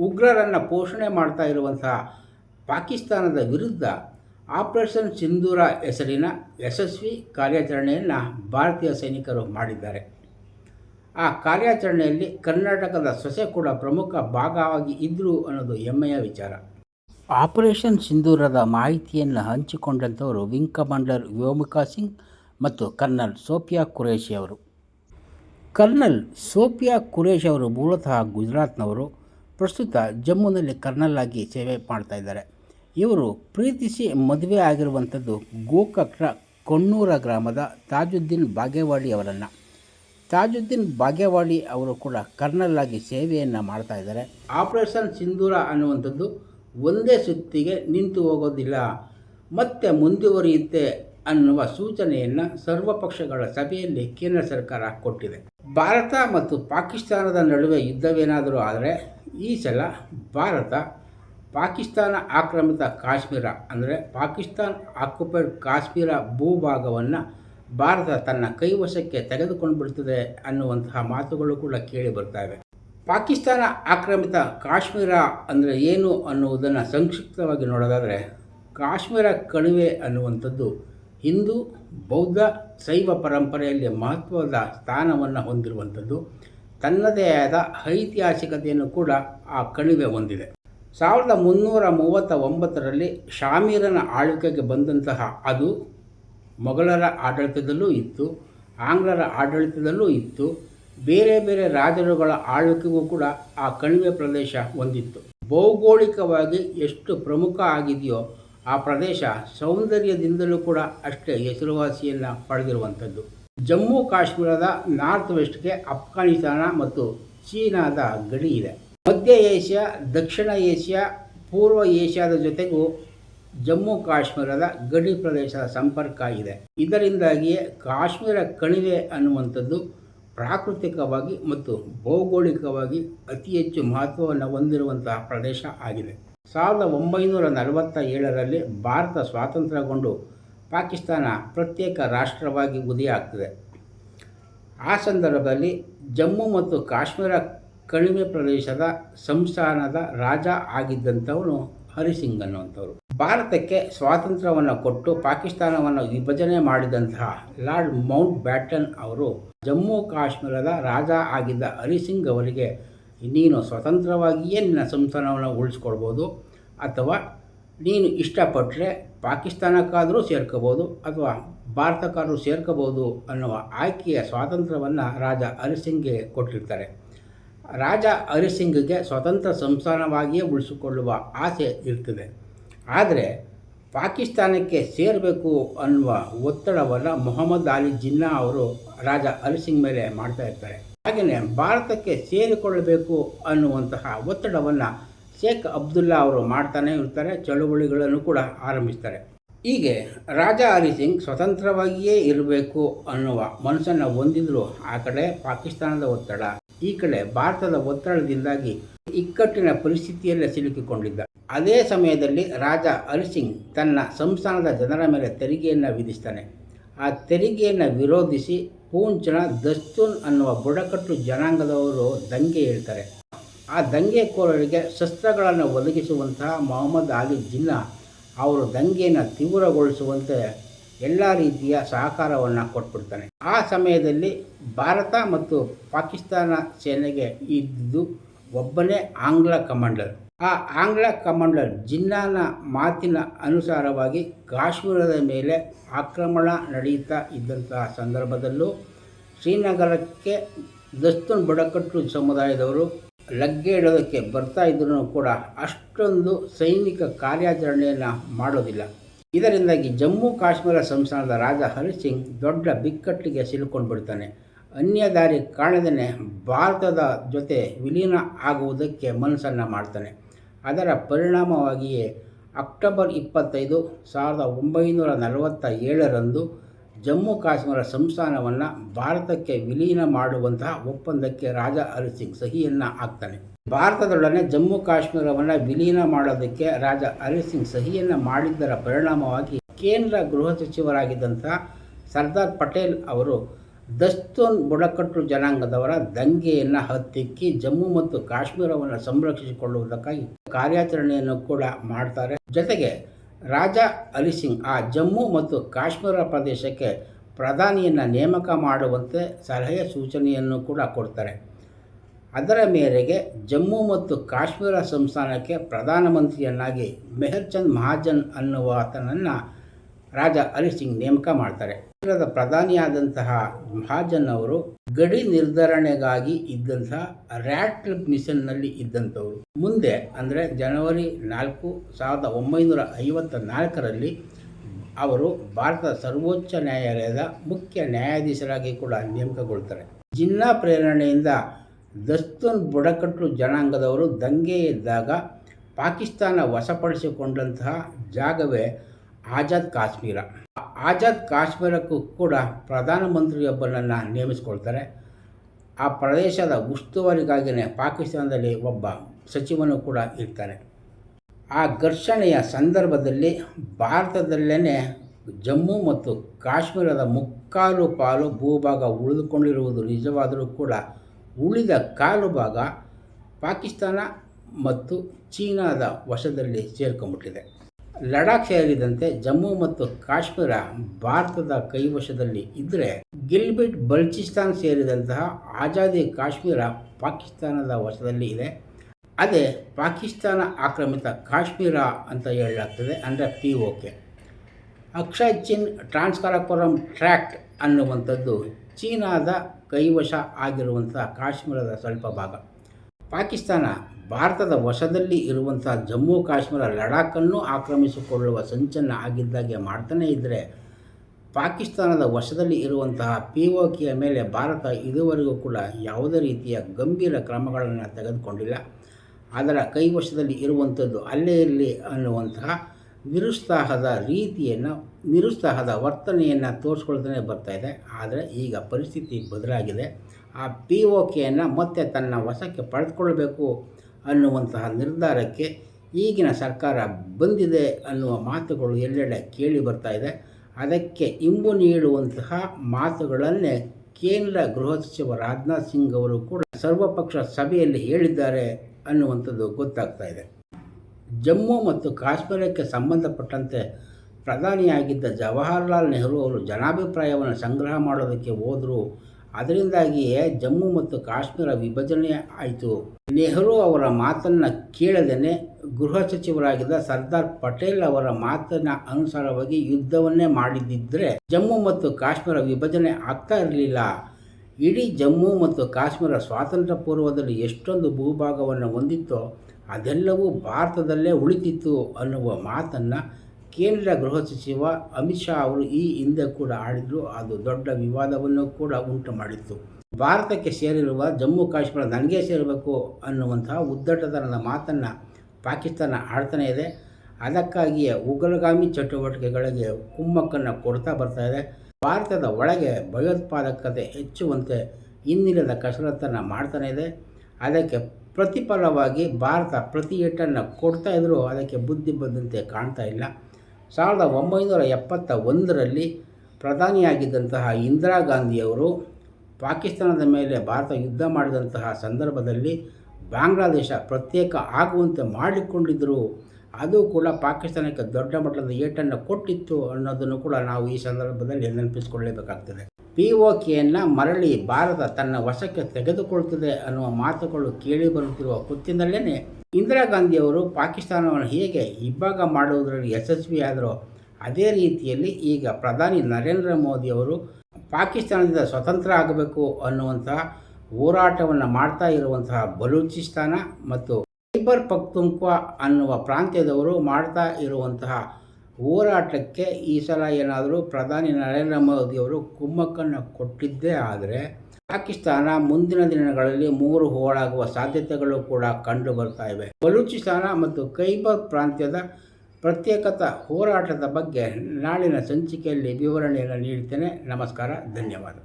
ಉಗ್ರರನ್ನು ಪೋಷಣೆ ಮಾಡ್ತಾ ಇರುವಂತಹ ಪಾಕಿಸ್ತಾನದ ವಿರುದ್ಧ ಆಪರೇಷನ್ ಸಿಂಧೂರ ಹೆಸರಿನ ಯಶಸ್ವಿ ಕಾರ್ಯಾಚರಣೆಯನ್ನು ಭಾರತೀಯ ಸೈನಿಕರು ಮಾಡಿದ್ದಾರೆ. ಆ ಕಾರ್ಯಾಚರಣೆಯಲ್ಲಿ ಕರ್ನಾಟಕದ ಸೊಸೆ ಕೂಡ ಪ್ರಮುಖ ಭಾಗವಾಗಿ ಇದ್ದರು ಅನ್ನೋದು ಹೆಮ್ಮೆಯ ವಿಚಾರ. ಆಪರೇಷನ್ ಸಿಂಧೂರದ ಮಾಹಿತಿಯನ್ನು ಹಂಚಿಕೊಂಡಂಥವರು ವಿಂಗ್ ಕಮಾಂಡರ್ ವ್ಯೋಮಿಕಾ ಸಿಂಗ್ ಮತ್ತು ಕರ್ನಲ್ ಸೋಫಿಯಾ ಕುರೇಶಿ ಅವರು. ಕರ್ನಲ್ ಸೋಫಿಯಾ ಕುರೇಶ್ ಅವರು ಮೂಲತಃ ಗುಜರಾತ್ನವರು. ಪ್ರಸ್ತುತ ಜಮ್ಮುನಲ್ಲಿ ಕರ್ನಲ್ ಆಗಿ ಸೇವೆ ಮಾಡ್ತಾ ಇದ್ದಾರೆ. ಇವರು ಪ್ರೀತಿಸಿ ಮದುವೆ ಆಗಿರುವಂಥದ್ದು ಗೋಕಕ್ರ ಕೊಣ್ಣೂರ ಗ್ರಾಮದ ತಾಜುದ್ದೀನ್ ಬಾಗೇವಾಡಿ ಅವರನ್ನು. ತಾಜುದ್ದೀನ್ ಬಾಗೇವಾಡಿ ಅವರು ಕೂಡ ಕರ್ನಲ್ ಆಗಿ ಸೇವೆಯನ್ನು ಮಾಡ್ತಾ ಇದ್ದಾರೆ. ಆಪರೇಷನ್ ಸಿಂಧೂರ ಅನ್ನುವಂಥದ್ದು ಒಂದೇ ಸುತ್ತಿಗೆ ನಿಂತು ಹೋಗೋದಿಲ್ಲ, ಮತ್ತೆ ಮುಂದುವರಿಯುತ್ತೆ ಅನ್ನುವ ಸೂಚನೆಯನ್ನು ಸರ್ವಪಕ್ಷಗಳ ಸಭೆಯಲ್ಲಿ ಕೇಂದ್ರ ಸರ್ಕಾರ ಕೊಟ್ಟಿದೆ. ಭಾರತ ಮತ್ತು ಪಾಕಿಸ್ತಾನದ ನಡುವೆ ಯುದ್ಧವೇನಾದರೂ ಆದರೆ ಈ ಸಲ ಭಾರತ ಪಾಕಿಸ್ತಾನ ಆಕ್ರಮಿತ ಕಾಶ್ಮೀರ, ಅಂದರೆ ಪಾಕಿಸ್ತಾನ್ ಆಕ್ಯುಪೈಡ್ ಕಾಶ್ಮೀರ ಭೂಭಾಗವನ್ನು ಭಾರತ ತನ್ನ ಕೈವಶಕ್ಕೆ ತೆಗೆದುಕೊಂಡು ಬಿಡ್ತದೆ ಅನ್ನುವಂತಹ ಮಾತುಗಳು ಕೂಡ ಕೇಳಿ ಬರ್ತಾಯಿವೆ ಪಾಕಿಸ್ತಾನ ಆಕ್ರಮಿತ ಕಾಶ್ಮೀರ ಅಂದರೆ ಏನು ಅನ್ನುವುದನ್ನು ಸಂಕ್ಷಿಪ್ತವಾಗಿ ನೋಡೋದಾದರೆ, ಕಾಶ್ಮೀರ ಕಣಿವೆ ಅನ್ನುವಂಥದ್ದು ಹಿಂದೂ, ಬೌದ್ಧ, ಶೈವ ಪರಂಪರೆಯಲ್ಲಿ ಮಹತ್ವದ ಸ್ಥಾನವನ್ನು ಹೊಂದಿರುವಂಥದ್ದು. ತನ್ನದೇ ಆದ ಐತಿಹಾಸಿಕತೆಯನ್ನು ಕೂಡ ಆ ಕಣಿವೆ ಹೊಂದಿದೆ. ಸಾವಿರದ ಮುನ್ನೂರ ಮೂವತ್ತ ಒಂಬತ್ತರಲ್ಲಿ ಶಾಮೀರನ ಆಳ್ವಿಕೆಗೆ ಬಂದಂತಹ ಅದು ಮೊಘಲರ ಆಡಳಿತದಲ್ಲೂ ಇತ್ತು, ಆಂಗ್ಲರ ಆಡಳಿತದಲ್ಲೂ ಇತ್ತು, ಬೇರೆ ಬೇರೆ ರಾಜರುಗಳ ಆಳ್ವಿಕೆಗೂ ಕೂಡ ಆ ಕಣಿವೆ ಪ್ರದೇಶ ಹೊಂದಿತ್ತು. ಭೌಗೋಳಿಕವಾಗಿ ಎಷ್ಟು ಪ್ರಮುಖ ಆಗಿದೆಯೋ ಆ ಪ್ರದೇಶ ಸೌಂದರ್ಯದಿಂದಲೂ ಕೂಡ ಅಷ್ಟೇ ಹೆಸರುವಾಸಿಯನ್ನು ಪಡೆದಿರುವಂಥದ್ದು. ಜಮ್ಮು ಕಾಶ್ಮೀರದ ನಾರ್ತ್ ವೆಸ್ಟ್ಗೆ ಅಫ್ಘಾನಿಸ್ತಾನ ಮತ್ತು ಚೀನಾದ ಗಡಿ ಇದೆ. ಮಧ್ಯ ಏಷ್ಯಾ, ದಕ್ಷಿಣ ಏಷ್ಯಾ, ಪೂರ್ವ ಏಷ್ಯಾದ ಜೊತೆಗೂ ಜಮ್ಮು ಕಾಶ್ಮೀರದ ಗಡಿ ಪ್ರದೇಶದ ಸಂಪರ್ಕ ಇದೆ. ಇದರಿಂದಾಗಿಯೇ ಕಾಶ್ಮೀರ ಕಣಿವೆ ಅನ್ನುವಂಥದ್ದು ಪ್ರಾಕೃತಿಕವಾಗಿ ಮತ್ತು ಭೌಗೋಳಿಕವಾಗಿ ಅತಿ ಹೆಚ್ಚು ಮಹತ್ವವನ್ನು ಹೊಂದಿರುವಂತಹ ಪ್ರದೇಶ ಆಗಿದೆ. ಸಾವಿರದ ಒಂಬೈನೂರ ನಲವತ್ತ ಏಳರಲ್ಲಿ ಭಾರತ ಸ್ವಾತಂತ್ರ್ಯಗೊಂಡು ಪಾಕಿಸ್ತಾನ ಪ್ರತ್ಯೇಕ ರಾಷ್ಟ್ರವಾಗಿ ಉದಯ ಆ ಸಂದರ್ಭದಲ್ಲಿ ಜಮ್ಮು ಮತ್ತು ಕಾಶ್ಮೀರ ಕಣಿವೆ ಪ್ರದೇಶದ ಸಂಸ್ಥಾನದ ರಾಜ ಆಗಿದ್ದಂಥವನು ಹರಿಸಿಂಗ್ ಅನ್ನುವಂಥವ್ರು. ಭಾರತಕ್ಕೆ ಸ್ವಾತಂತ್ರ್ಯವನ್ನು ಕೊಟ್ಟು ಪಾಕಿಸ್ತಾನವನ್ನು ವಿಭಜನೆ ಮಾಡಿದಂತಹ ಲಾರ್ಡ್ ಮೌಂಟ್ ಬ್ಯಾಟನ್ ಅವರು ಜಮ್ಮು ಕಾಶ್ಮೀರದ ರಾಜ ಆಗಿದ್ದ ಹರಿಸಿಂಗ್ ಅವರಿಗೆ ನೀನು ಸ್ವತಂತ್ರವಾಗಿಯೇ ನಿನ್ನ ಸಂಸ್ಥಾನವನ್ನು ಉಳಿಸ್ಕೊಳ್ಬೋದು ಅಥವಾ ನೀನು ಇಷ್ಟಪಟ್ಟರೆ ಪಾಕಿಸ್ತಾನಕ್ಕಾದರೂ ಸೇರ್ಕೋಬೋದು ಅಥವಾ ಭಾರತಕ್ಕಾದರೂ ಸೇರ್ಕೋಬೋದು ಅನ್ನುವ ಆಯ್ಕೆಯ ಸ್ವಾತಂತ್ರ್ಯವನ್ನು ರಾಜ ಹರಿಸಿಂಗ್ಗೆ ಕೊಟ್ಟಿರ್ತಾರೆ. ರಾಜ ಹರಿಸಿಂಗ್ಗೆ ಸ್ವತಂತ್ರ ಸಂಸ್ಥಾನವಾಗಿಯೇ ಉಳಿಸಿಕೊಳ್ಳುವ ಆಸೆ ಇರ್ತದೆ. ಆದರೆ ಪಾಕಿಸ್ತಾನಕ್ಕೆ ಸೇರಬೇಕು ಅನ್ನುವ ಒತ್ತಡವನ್ನು ಮೊಹಮ್ಮದ್ ಅಲಿ ಜಿನ್ನಾ ಅವರು ರಾಜ ಹರಿಸಿಂಗ್ ಮೇಲೆ ಮಾಡ್ತಾ ಇರ್ತಾರೆ. ಹಾಗೆಯೇ ಭಾರತಕ್ಕೆ ಸೇರಿಕೊಳ್ಳಬೇಕು ಅನ್ನುವಂತಹ ಒತ್ತಡವನ್ನು ಶೇಖ್ ಅಬ್ದುಲ್ಲಾ ಅವರು ಮಾಡ್ತಾನೆ ಇರ್ತಾರೆ, ಚಳುವಳಿಗಳನ್ನು ಕೂಡ ಆರಂಭಿಸ್ತಾರೆ. ಹೀಗೆ ರಾಜ ಹರಿಸಿಂಗ್ ಸ್ವತಂತ್ರವಾಗಿಯೇ ಇರಬೇಕು ಅನ್ನುವ ಮನಸ್ಸನ್ನು ಹೊಂದಿದ್ರು ಆ ಕಡೆ ಪಾಕಿಸ್ತಾನದ ಒತ್ತಡ, ಈ ಕಡೆ ಭಾರತದ ಒತ್ತಡದಿಂದಾಗಿ ಇಕ್ಕಟ್ಟಿನ ಪರಿಸ್ಥಿತಿಯಲ್ಲೇ ಸಿಲುಕಿಕೊಂಡಿದ್ದ. ಅದೇ ಸಮಯದಲ್ಲಿ ರಾಜ ಹರಿಸಿಂಗ್ ತನ್ನ ಸಂಸ್ಥಾನದ ಜನರ ಮೇಲೆ ತೆರಿಗೆಯನ್ನು ವಿಧಿಸ್ತಾನೆ. ಆ ತೆರಿಗೆಯನ್ನು ವಿರೋಧಿಸಿ ಪೂಂಚನ ದಸ್ತೂನ್ ಅನ್ನುವ ಬುಡಕಟ್ಟು ಜನಾಂಗದವರು ದಂಗೆ ಹೇಳ್ತಾರೆ. ಆ ದಂಗೆಕೋರರಿಗೆ ಶಸ್ತ್ರಗಳನ್ನು ಒದಗಿಸುವಂತಹ ಮೊಹಮ್ಮದ್ ಅಲಿ ಜಿನ್ನಾ ಅವರು ದಂಗೆಯನ್ನು ತೀವ್ರಗೊಳಿಸುವಂತೆ ಎಲ್ಲ ರೀತಿಯ ಸಹಕಾರವನ್ನು ಕೊಟ್ಬಿಡ್ತಾನೆ. ಆ ಸಮಯದಲ್ಲಿ ಭಾರತ ಮತ್ತು ಪಾಕಿಸ್ತಾನ ಸೇನೆಗೆ ಇದ್ದು ಒಬ್ಬನೇ ಆಂಗ್ಲ ಕಮಾಂಡರ್. ಆ ಆಂಗ್ಲ ಕಮಾಂಡರ್ ಜಿನ್ನಾನ ಮಾತಿನ ಅನುಸಾರವಾಗಿ ಕಾಶ್ಮೀರದ ಮೇಲೆ ಆಕ್ರಮಣ ನಡೆಯುತ್ತಾ ಇದ್ದಂತಹ ಸಂದರ್ಭದಲ್ಲೂ ಶ್ರೀನಗರಕ್ಕೆ ದಸ್ತನ್ ಬುಡಕಟ್ಟು ಸಮುದಾಯದವರು ಲಗ್ಗೆ ಇಡೋದಕ್ಕೆ ಬರ್ತಾ ಇದ್ರೂ ಕೂಡ ಅಷ್ಟೊಂದು ಸೈನಿಕ ಕಾರ್ಯಾಚರಣೆಯನ್ನು ಮಾಡೋದಿಲ್ಲ. ಇದರಿಂದಾಗಿ ಜಮ್ಮು ಕಾಶ್ಮೀರ ಸಂಸ್ಥಾನದ ರಾಜ ಹರಿಸಿಂಗ್ ದೊಡ್ಡ ಬಿಕ್ಕಟ್ಟಿಗೆ ಸಿಲುಕೊಂಡು ಬಿಡ್ತಾನೆ. ಅನ್ಯ ದಾರಿ ಕಾಣದೇ ಭಾರತದ ಜೊತೆ ವಿಲೀನ ಆಗುವುದಕ್ಕೆ ಮನಸ್ಸನ್ನು ಮಾಡ್ತಾನೆ. ಅದರ ಪರಿಣಾಮವಾಗಿಯೇ ಅಕ್ಟೋಬರ್ ಇಪ್ಪತ್ತೈದು, ಸಾವಿರದ ಒಂಬೈನೂರ ನಲವತ್ತ ಏಳರಂದು ಜಮ್ಮು ಕಾಶ್ಮೀರ ಸಂಸ್ಥಾನವನ್ನು ಭಾರತಕ್ಕೆ ವಿಲೀನ ಮಾಡುವಂತಹ ಒಪ್ಪಂದಕ್ಕೆ ರಾಜ ಹರಿಸಿಂಗ್ ಸಹಿಯನ್ನು ಹಾಕ್ತಾನೆ. ಭಾರತದೊಡನೆ ಜಮ್ಮು ಕಾಶ್ಮೀರವನ್ನು ವಿಲೀನ ಮಾಡೋದಕ್ಕೆ ರಾಜ ಹರಿಸಿಂಗ್ ಸಹಿಯನ್ನು ಮಾಡಿದ್ದರ ಪರಿಣಾಮವಾಗಿ ಕೇಂದ್ರ ಗೃಹ ಸಚಿವರಾಗಿದ್ದಂಥ ಸರ್ದಾರ್ ಪಟೇಲ್ ಅವರು ದಸ್ತೂನ್ ಬುಡಕಟ್ಟು ಜನಾಂಗದವರ ದಂಗೆಯನ್ನು ಹತ್ತಿಕ್ಕಿ ಜಮ್ಮು ಮತ್ತು ಕಾಶ್ಮೀರವನ್ನು ಸಂರಕ್ಷಿಸಿಕೊಳ್ಳುವುದಕ್ಕಾಗಿ ಕಾರ್ಯಾಚರಣೆಯನ್ನು ಕೂಡ ಮಾಡ್ತಾರೆ. ಜೊತೆಗೆ ರಾಜ ಅಲಿ ಸಿಂಗ್ ಆ ಜಮ್ಮು ಮತ್ತು ಕಾಶ್ಮೀರ ಪ್ರದೇಶಕ್ಕೆ ಪ್ರಧಾನಿಯನ್ನು ನೇಮಕ ಮಾಡುವಂತೆ ಸಲಹೆ ಸೂಚನೆಯನ್ನು ಕೂಡ ಕೊಡ್ತಾರೆ. ಅದರ ಮೇರೆಗೆ ಜಮ್ಮು ಮತ್ತು ಕಾಶ್ಮೀರ ಸಂಸ್ಥಾನಕ್ಕೆ ಪ್ರಧಾನಮಂತ್ರಿಯನ್ನಾಗಿ ಮೆಹರ್ಚಂದ್ ಮಹಾಜನ್ ಅನ್ನುವ ಆತನನ್ನು ರಾಜ ಅಲಿ ಸಿಂಗ್ ನೇಮಕ ಮಾಡ್ತಾರೆ. ಕೇಂದ್ರದ ಪ್ರಧಾನಿಯಾದಂತಹ ಮಹಾಜನ್ ಅವರು ಗಡಿ ನಿರ್ಧರಣೆಗಾಗಿ ಇದ್ದಂತಹ ರ್ಯಾಟ್ ಮಿಷನ್ನಲ್ಲಿ ಇದ್ದಂಥವರು. ಮುಂದೆ ಅಂದರೆ ಜನವರಿ ನಾಲ್ಕು ಸಾವಿರದ ಒಂಬೈನೂರ ಐವತ್ತ ನಾಲ್ಕರಲ್ಲಿ ಅವರು ಭಾರತದ ಸರ್ವೋಚ್ಚ ನ್ಯಾಯಾಲಯದ ಮುಖ್ಯ ನ್ಯಾಯಾಧೀಶರಾಗಿ ಕೂಡ ನೇಮಕಗೊಳ್ತಾರೆ. ಜಿನ್ನಾ ಪ್ರೇರಣೆಯಿಂದ ದಸ್ತೂನ್ ಬುಡಕಟ್ಟು ಜನಾಂಗದವರು ದಂಗೆ ಇದ್ದಾಗ ಪಾಕಿಸ್ತಾನ ವಶಪಡಿಸಿಕೊಂಡಂತಹ ಜಾಗವೇ ಆಜಾದ್ ಕಾಶ್ಮೀರ. ಆಜಾದ್ ಕಾಶ್ಮೀರಕ್ಕೂ ಕೂಡ ಪ್ರಧಾನಮಂತ್ರಿಯೊಬ್ಬನನ್ನು ನೇಮಿಸಿಕೊಳ್ತಾರೆ. ಆ ಪ್ರದೇಶದ ಉಸ್ತುವಾರಿಗಾಗಿಯೇ ಪಾಕಿಸ್ತಾನದಲ್ಲಿ ಒಬ್ಬ ಸಚಿವನು ಕೂಡ ಇರ್ತಾನೆ ಆ ಘರ್ಷಣೆಯ ಸಂದರ್ಭದಲ್ಲಿ ಭಾರತದಲ್ಲೇ ಜಮ್ಮು ಮತ್ತು ಕಾಶ್ಮೀರದ ಮುಕ್ಕಾಲು ಪಾಲು ಭೂಭಾಗ ಉಳಿದುಕೊಂಡಿರುವುದು ನಿಜವಾದರೂ ಕೂಡ ಉಳಿದ ಕಾಲು ಭಾಗ ಪಾಕಿಸ್ತಾನ ಮತ್ತು ಚೀನಾದ ವಶದಲ್ಲಿ ಸೇರ್ಕೊಂಡ್ಬಿಟ್ಟಿದೆ. ಲಡಾಖ್ ಸೇರಿದಂತೆ ಜಮ್ಮು ಮತ್ತು ಕಾಶ್ಮೀರ ಭಾರತದ ಕೈವಶದಲ್ಲಿ ಇದ್ದರೆ ಗಿಲ್ಬಿಟ್ ಬಲ್ಚಿಸ್ತಾನ್ ಸೇರಿದಂತಹ ಆಜಾದಿ ಕಾಶ್ಮೀರ ಪಾಕಿಸ್ತಾನದ ವಶದಲ್ಲಿ ಇದೆ. ಅದೇ ಪಾಕಿಸ್ತಾನ ಆಕ್ರಮಿತ ಕಾಶ್ಮೀರ ಅಂತ ಹೇಳಲಾಗ್ತದೆ ಅಂದರೆ P O K Aksai Chin ಟ್ರಾನ್ಸ್ಕಾರಪುರಂ tract ಅನ್ನುವಂಥದ್ದು ಚೀನಾದ ಕೈವಶ ಆಗಿರುವಂಥ ಕಾಶ್ಮೀರದ ಸ್ವಲ್ಪ ಭಾಗ. ಪಾಕಿಸ್ತಾನ ಭಾರತದ ವಶದಲ್ಲಿ ಇರುವಂಥ ಜಮ್ಮು ಕಾಶ್ಮೀರ ಲಡಾಖನ್ನು ಆಕ್ರಮಿಸಿಕೊಳ್ಳುವ ಸಂಚನ್ನು ಆಗಿದ್ದಾಗೆ ಮಾಡ್ತಾನೇ ಇದ್ದರೆ ಪಾಕಿಸ್ತಾನದ ವಶದಲ್ಲಿ ಇರುವಂತಹ ಪಿ ಒ ಕೆಯ ಮೇಲೆ ಭಾರತ ಇದುವರೆಗೂ ಕೂಡ ಯಾವುದೇ ರೀತಿಯ ಗಂಭೀರ ಕ್ರಮಗಳನ್ನು ತೆಗೆದುಕೊಂಡಿಲ್ಲ. ಅದರ ಕೈವಶದಲ್ಲಿ ಇರುವಂಥದ್ದು ಅಲ್ಲೇ ಇರಲಿ ಅನ್ನುವಂತಹ ನಿರುತ್ಸಾಹದ ರೀತಿಯನ್ನು, ನಿರುತ್ಸಾಹದ ವರ್ತನೆಯನ್ನು ತೋರಿಸ್ಕೊಳ್ತಾನೆ ಇದೆ. ಆದರೆ ಈಗ ಪರಿಸ್ಥಿತಿ ಬದಲಾಗಿದೆ. ಆ ಪಿ ಒ ಕೆಯನ್ನು ಮತ್ತೆ ತನ್ನ ವಶಕ್ಕೆ ಪಡೆದುಕೊಳ್ಬೇಕು. ಅನ್ನುವಂತಹ ನಿರ್ಧಾರಕ್ಕೆ ಈಗಿನ ಸರ್ಕಾರ ಬಂದಿದೆ ಅನ್ನುವ ಮಾತುಗಳು ಎಲ್ಲೆಡೆ ಕೇಳಿ ಬರ್ತಾ ಇದೆ. ಅದಕ್ಕೆ ಇಂಬು ನೀಡುವಂತಹ ಮಾತುಗಳನ್ನೇ ಕೇಂದ್ರ ಗೃಹ ಸಚಿವ ರಾಜನಾಥ್ ಸಿಂಗ್ ಅವರು ಕೂಡ ಸರ್ವಪಕ್ಷ ಸಭೆಯಲ್ಲಿ ಹೇಳಿದ್ದಾರೆ ಅನ್ನುವಂಥದ್ದು ಗೊತ್ತಾಗ್ತಾ ಇದೆ. ಜಮ್ಮು ಮತ್ತು ಕಾಶ್ಮೀರಕ್ಕೆ ಸಂಬಂಧಪಟ್ಟಂತೆ ಪ್ರಧಾನಿಯಾಗಿದ್ದ ಜವಾಹರ್ಲಾಲ್ ನೆಹರು ಅವರು ಜನಾಭಿಪ್ರಾಯವನ್ನು ಸಂಗ್ರಹ ಮಾಡೋದಕ್ಕೆ ಹೋದರೂ ಅದರಿಂದಾಗಿಯೇ ಜಮ್ಮು ಮತ್ತು ಕಾಶ್ಮೀರ ವಿಭಜನೆ ಆಯಿತು. ನೆಹರು ಅವರ ಮಾತನ್ನು ಕೇಳದೇ ಗೃಹ ಸಚಿವರಾಗಿದ್ದ ಸರ್ದಾರ್ ಪಟೇಲ್ ಅವರ ಮಾತಿನ ಅನುಸಾರವಾಗಿ ಯುದ್ಧವನ್ನೇ ಮಾಡಿದ್ದಿದ್ರೆ ಜಮ್ಮು ಮತ್ತು ಕಾಶ್ಮೀರ ವಿಭಜನೆ ಆಗ್ತಾ ಇರಲಿಲ್ಲ. ಇಡೀ ಜಮ್ಮು ಮತ್ತು ಕಾಶ್ಮೀರ ಸ್ವಾತಂತ್ರ್ಯ ಪೂರ್ವದಲ್ಲಿ ಎಷ್ಟೊಂದು ಭೂಭಾಗವನ್ನು ಹೊಂದಿತ್ತೋ ಅದೆಲ್ಲವೂ ಭಾರತದಲ್ಲೇ ಉಳಿತಿತ್ತು ಅನ್ನುವ ಮಾತನ್ನು ಕೇಂದ್ರ ಗೃಹ ಸಚಿವ ಅಮಿತ್ ಶಾ ಅವರು ಈ ಹಿಂದೆ ಕೂಡ ಆಡಿದ್ರು. ಅದು ದೊಡ್ಡ ವಿವಾದವನ್ನು ಕೂಡ ಉಂಟು ಮಾಡಿತ್ತು. ಭಾರತಕ್ಕೆ ಸೇರಿರುವ ಜಮ್ಮು ಕಾಶ್ಮೀರ ನನಗೆ ಸೇರಬೇಕು ಅನ್ನುವಂತಹ ಉದ್ದಟತನದ ಮಾತನ್ನು ಪಾಕಿಸ್ತಾನ ಆಡ್ತಾನೆ ಇದೆ. ಅದಕ್ಕಾಗಿಯೇ ಉಗ್ರಗಾಮಿ ಚಟುವಟಿಕೆಗಳಿಗೆ ಕುಮ್ಮಕ್ಕನ್ನು ಕೊಡ್ತಾ ಬರ್ತಾ ಇದೆ. ಭಾರತದ ಒಳಗೆ ಭಯೋತ್ಪಾದಕತೆ ಹೆಚ್ಚುವಂತೆ ಇನ್ನಿಲ್ಲದ ಕಸರತ್ತನ್ನು ಮಾಡ್ತಾನೆ ಇದೆ. ಅದಕ್ಕೆ ಪ್ರತಿಫಲವಾಗಿ ಭಾರತ ಪ್ರತಿ ಏಟನ್ನು ಕೊಡ್ತಾ ಇದ್ದರೂ ಅದಕ್ಕೆ ಬುದ್ಧಿ ಬಂದಂತೆ ಕಾಣ್ತಾ ಇಲ್ಲ. ಸಾವಿರದ ಒಂಬೈನೂರ ಎಪ್ಪತ್ತ ಒಂದರಲ್ಲಿ ಪ್ರಧಾನಿಯಾಗಿದ್ದಂತಹ ಇಂದಿರಾ ಗಾಂಧಿಯವರು ಪಾಕಿಸ್ತಾನದ ಮೇಲೆ ಭಾರತ ಯುದ್ಧ ಮಾಡಿದಂತಹ ಸಂದರ್ಭದಲ್ಲಿ ಬಾಂಗ್ಲಾದೇಶ ಪ್ರತ್ಯೇಕ ಆಗುವಂತೆ ಮಾಡಿಕೊಂಡಿದ್ದರು ಅದು ಕೂಡ ಪಾಕಿಸ್ತಾನಕ್ಕೆ ದೊಡ್ಡ ಮಟ್ಟದ ಏಟನ್ನು ಕೊಟ್ಟಿತ್ತು ಅನ್ನೋದನ್ನು ಕೂಡ ನಾವು ಈ ಸಂದರ್ಭದಲ್ಲಿ ನೆನಪಿಸಿಕೊಳ್ಳಬೇಕಾಗ್ತದೆ. ಪಿ ಒ ಕೆಯನ್ನು ಮರಳಿ ಭಾರತ ತನ್ನ ವಶಕ್ಕೆ ತೆಗೆದುಕೊಳ್ತದೆ ಅನ್ನುವ ಮಾತುಗಳು ಕೇಳಿ ಬರುತ್ತಿರುವ ಹೊತ್ತಿನಲ್ಲೇ ಇಂದಿರಾ ಗಾಂಧಿಯವರು ಪಾಕಿಸ್ತಾನವನ್ನು ಹೇಗೆ ಇಬ್ಬಾಗ ಮಾಡುವುದರಲ್ಲಿ ಯಶಸ್ವಿಯಾದರೋ ಅದೇ ರೀತಿಯಲ್ಲಿ ಈಗ ಪ್ರಧಾನಿ ನರೇಂದ್ರ ಮೋದಿಯವರು ಪಾಕಿಸ್ತಾನದಿಂದ ಸ್ವತಂತ್ರ ಆಗಬೇಕು ಅನ್ನುವಂತಹ ಹೋರಾಟವನ್ನು ಮಾಡ್ತಾ ಇರುವಂತಹ ಬಲೂಚಿಸ್ತಾನ ಮತ್ತು ಖೈಬರ್ ಪಕ್ತುಂಕ್ವಾ ಅನ್ನುವ ಪ್ರಾಂತ್ಯದವರು ಮಾಡ್ತಾ ಇರುವಂತಹ ಹೋರಾಟಕ್ಕೆ ಈ ಸಲ ಏನಾದರೂ ಪ್ರಧಾನಿ ನರೇಂದ್ರ ಮೋದಿಯವರು ಕುಮ್ಮಕ್ಕನ್ನು ಕೊಟ್ಟಿದ್ದೇ ಆದರೆ ಪಾಕಿಸ್ತಾನ ಮುಂದಿನ ದಿನಗಳಲ್ಲಿ ಮೂರು ಹೋಳಾಗುವ ಸಾಧ್ಯತೆಗಳು ಕೂಡ ಕಂಡು ಬರ್ತಾ ಇವೆ. ಬಲೂಚಿಸ್ತಾನ ಮತ್ತು ಕೈಬರ್ ಪ್ರಾಂತ್ಯದ ಪ್ರತ್ಯೇಕತಾ ಹೋರಾಟದ ಬಗ್ಗೆ ನಾಳಿನ ಸಂಚಿಕೆಯಲ್ಲಿ ವಿವರಣೆಯನ್ನು ನೀಡುತ್ತೇನೆ ನಮಸ್ಕಾರ ಧನ್ಯವಾದ